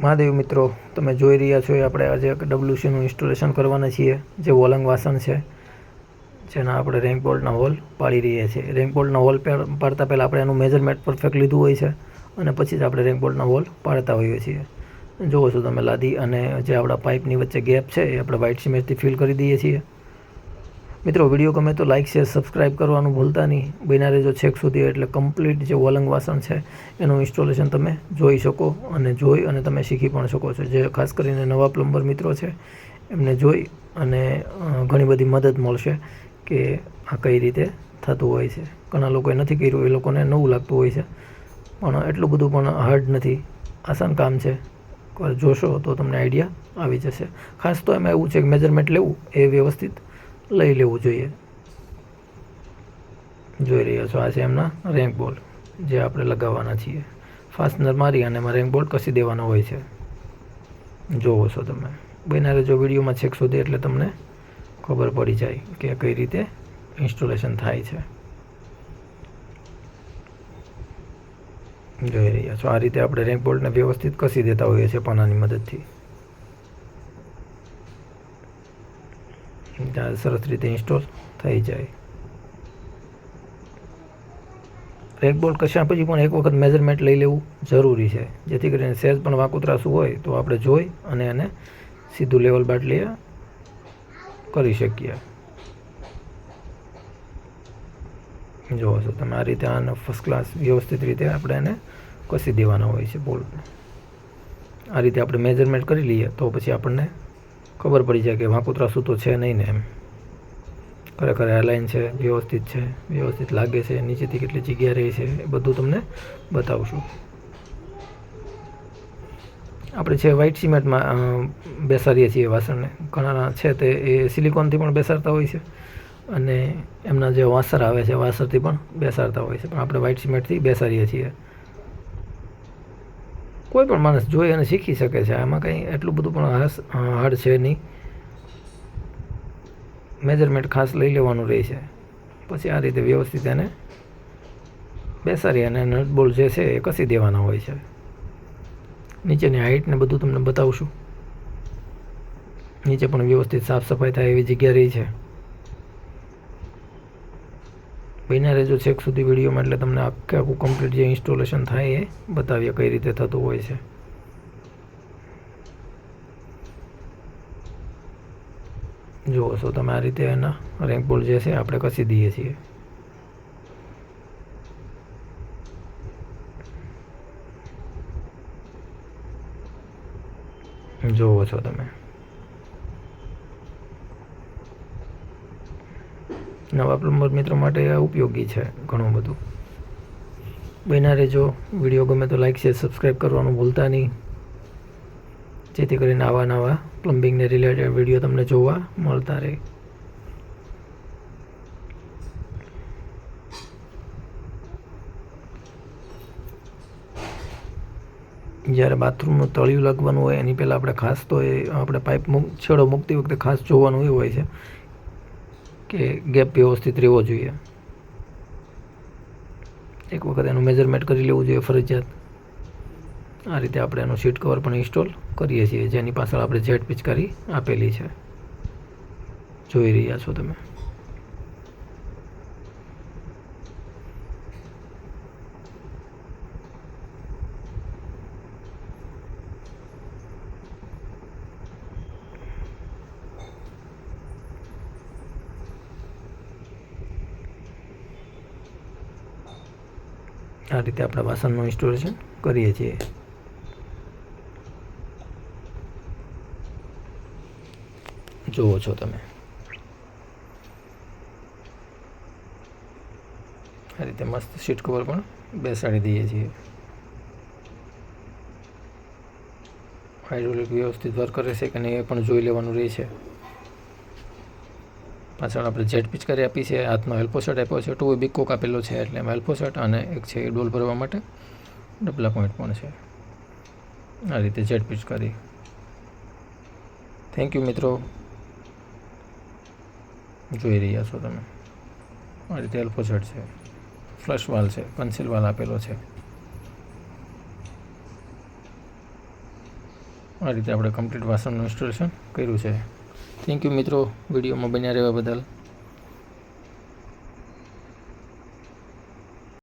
મહાદેવ મિત્રો, તમે જોઈ રહ્યા છો એ આપણે આજે ડબલ્યુસીનું ઇન્સ્ટોલેશન કરવાના છીએ, જે વોલંગ વાસણ છે, જેના આપણે રેન્ક બોલ્ટના હોલ પાડી રહ્યા છીએ. રેન્ક બોલ્ટના હોલ પાડતા પહેલાં આપણે એનું મેજરમેન્ટ પરફેક્ટ લીધું હોય છે અને પછી જ આપણે રેન્ક બોલ્ટના હોલ પાડતા હોઈએ છીએ. જુઓ છો તમે લાદી અને જે આપણા પાઇપની વચ્ચે ગેપ છે એ આપણે વ્હાઇટ સિમેન્ટથી ફિલ કરી દઈએ છીએ. મિત્રો, વીડિયો ગમે તો લાઇક શેર સબસ્ક્રાઇબ કરવાનું ભૂલતા નહીં. બન્યા રહેજો છેક સુધી, એટલે કમ્પ્લીટ જે વલંગ વાસણ છે, એનું ઇન્સ્ટોલેશન તમે જોઈ શકો અને જોઈ અને તમે શીખી પણ શકો છો. જે ખાસ કરીને નવા પ્લમ્બર મિત્રો છે, એમને જોઈ અને ઘણી બધી મદદ મળશે કે આ કઈ રીતે થતું હોય છે. ઘણા લોકોએ નથી કર્યું, એ લોકોને નવું લાગતું હોય છે. પણ એટલું બધું પણ હાર્ડ નથી. આસાન કામ છે. જોશો તો તમને આઈડિયા આવી જશે. ખાસ તો એમાં એવું છે કે મેજરમેન્ટ લેવું એ વ્યવસ્થિત લઈ લેવું જોઈએ. જોઈ રહ્યા છો આ છે એમના? રેન્ક બોલ્ટ જે આપણે લગાવવાના છીએ. ફાસ્ટનર મારી અને એમાં રેન્ક બોલ્ટ કસી દેવાનો હોય છે? જોવો છો તમે. બન્યા રહેજો વિડીયોમાં છેક સુધી એટલે તમને ખબર પડી જાય કે કઈ રીતે ઇન્સ્ટોલેશન થાય છે. જોઈ રહ્યા છો, આ રીતે આપણે રેન્ક બોલ્ટને વ્યવસ્થિત કસી દેતા હોઈએ છીએ પાનાની મદદથી. સરસ રીતે ઇન્સ્ટોલ થઈ જાય. રેક બોલ્ટ કશા પછી પણ એક વખત મેજરમેન્ટ લઈ લેવું જરૂરી છે. જેથી કરીને સેજ પણ વાકુતરાશું હોય તો આપણે જોઈ અને એને સીધું લેવલ બાટલીએ કરી શકીએ. જુઓ છો તમે આ રીતે આને ફર્સ્ટ ક્લાસ વ્યવસ્થિત રીતે આપણે એને કસી દેવાના હોય છે બોલ આ રીતે આપણે મેજરમેન્ટ કરી લઈએ તો પછી આપણને ખબર પડી જાય કે વાંકુતરા સૂતો છે નહીં ને એમ. ખરેખર એરલાઇન છે, વ્યવસ્થિત છે, વ્યવસ્થિત લાગે છે, નીચેથી કેટલી જગ્યા રહી છે એ બધું તમને બતાવશું. આપણે છે વ્હાઇટ સિમેન્ટમાં બેસાડીએ છીએ વાસણને ઘણા છે તે એ સિલિકોનથી પણ બેસાડતા હોય છે અને એમના જે વાસર આવે છે, વાસરથી પણ બેસાડતા હોય છે. પણ આપણે વ્હાઇટ સિમેન્ટથી બેસાડીએ છીએ. કોઈ પણ માણસ જોઈ અને શીખી શકે છે. આમાં કંઈ એટલું બધું પણ હાસ હાર્ડ છે નહીં. મેજરમેન્ટ ખાસ લઈ લેવાનું રહે છે. પછી આ રીતે વ્યવસ્થિત એને બેસાડી અને નટબોલ જે છે એ કસી દેવાના હોય છે. નીચેની હાઇટ ને બધું તમને બતાવશું. નીચે પણ વ્યવસ્થિત સાફ સફાઈ થાય એવી જગ્યા રહી છે. બન્યા રહેજો છેક સુધી વિડીયોમાં, એટલે તમને આખે આખું કમ્પ્લીટ જે ઇન્સ્ટોલેશન થાય એ બતાવીએ કઈ રીતે થતું હોય છે. જુઓ છો તમે આ રીતે એના રેન્ક બોલ જે છે, આપણે કસી દઈએ છીએ. જુઓ છો તમે. નવા પ્લમ્બર મિત્રો માટે ઉપયોગી છે ઘણું બધું. બન્યા રહેજો વીડિયો ગમે તો લાઈક, શેર સબસ્ક્રાઈબ કરવાનું ભૂલતા નહીં. જેથી કરીને આવા નવા પ્લમ્બિંગને રિલેટેડ વીડિયો તમને જોવા મળતા રહે. જ્યારે બાથરૂમનું તળિયું લાગવાનું હોય, એની પહેલાં આપણે ખાસ તો એ, આપણે પાઇપ છેડો મૂકતી વખતે ખાસ જોવાનું એ હોય છે. કે ગેપ વ્યવસ્થિત રહેવો જોઈએ. એક વખત એનું મેજરમેન્ટ કરી લેવું જોઈએ ફરજિયાત. આ રીતે આપણે એનું સીટ કવર પણ ઇન્સ્ટોલ કરીએ છીએ, જેની પાછળ આપણે જેટ પિચકારી આપેલી છે. જોઈ રહ્યા છો તમે. આ રીતે આપણે વાસણનું ઇન્સ્ટોલેશન કરીએ છીએ. જુઓ છો તમે. આ રીતે મસ્ત સીટ કવર પણ બેસાડી દઈએ છીએ. હાઇડ્રોલિક વ્યવસ્થિત વર્ક કરે છે કે નહીં એ પણ જોઈ લેવાનું રહે છે. પાછળ આપણે જેટ પિચકારી આપી છે. હાથમાં હેલ્પો શર્ટ આપ્યો છે. ટુ બિગ કોક આપેલો છે એટલે એમાં હેલ્પો શર્ટ અને એક છે એ ડોલ ભરવા માટે ડબલા પોઈન્ટ પણ છે. આ રીતે જેટ પિચકારી થેન્ક યુ મિત્રો. જોઈ રહ્યા છો તમે. આ રીતે હેલ્પો શર્ટ છે. ફ્લશ વાલ છે. કન્સીલ વાલ આપેલો છે. આ રીતે આપણે કમ્પ્લીટ વાસણનું ઇન્સ્ટોલેશન કર્યું છે. થેન્ક યુ મિત્રો વિડીયોમાં બન્યા રહેવા બદલ.